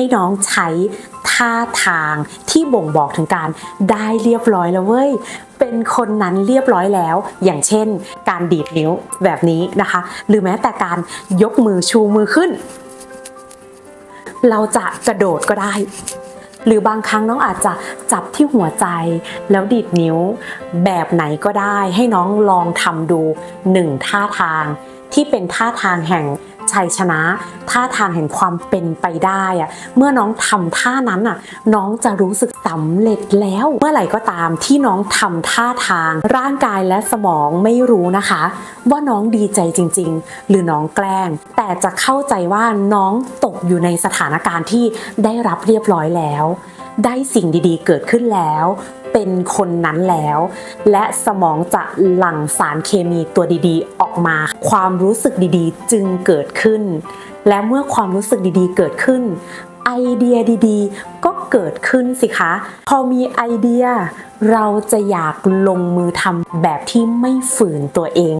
ให้น้องใช้ท่าทางที่บ่งบอกถึงการได้เรียบร้อยแล้วเว้ยเป็นคนนั้นเรียบร้อยแล้ว อย่างเช่น การดีดนิ้วแบบนี้นะคะ หรือแม้แต่การยกมือชูมือขึ้น เราจะกระโดดก็ได้ หรือบางครั้งน้องอาจจะจับที่หัวใจ แล้วดีดนิ้วแบบไหนก็ได้ ให้น้องลองทำดูหนึ่งท่าทางที่เป็นท่าทางแห่ง ชัยชนะ ท่าทางแห่งความเป็นไปได้อะเมื่อน้องทำท่านั้นอะน้องจะรู้สึกสำเร็จแล้ว เมื่อไหร่ก็ตามที่น้องทำท่าทาง ร่างกายและสมองไม่รู้นะคะ ว่าน้องดีใจจริง ๆ หรือน้องแกล้ง แต่จะเข้าใจว่าน้องตกอยู่ในสถานการณ์ที่ได้รับเรียบร้อยแล้ว ได้สิ่งดีๆ เกิดขึ้นแล้ว เป็นคนนั้นแล้ว และสมองจะหลั่งสารเคมีตัวดีๆ ออกมา ความรู้สึกดีๆ จึงเกิดขึ้น และเมื่อความรู้สึกดีๆ เกิดขึ้น ไอเดียดีๆ ก็เกิดขึ้นสิคะ พอมีไอเดีย เราจะอยากลงมือทำแบบที่ไม่ฝืนตัวเอง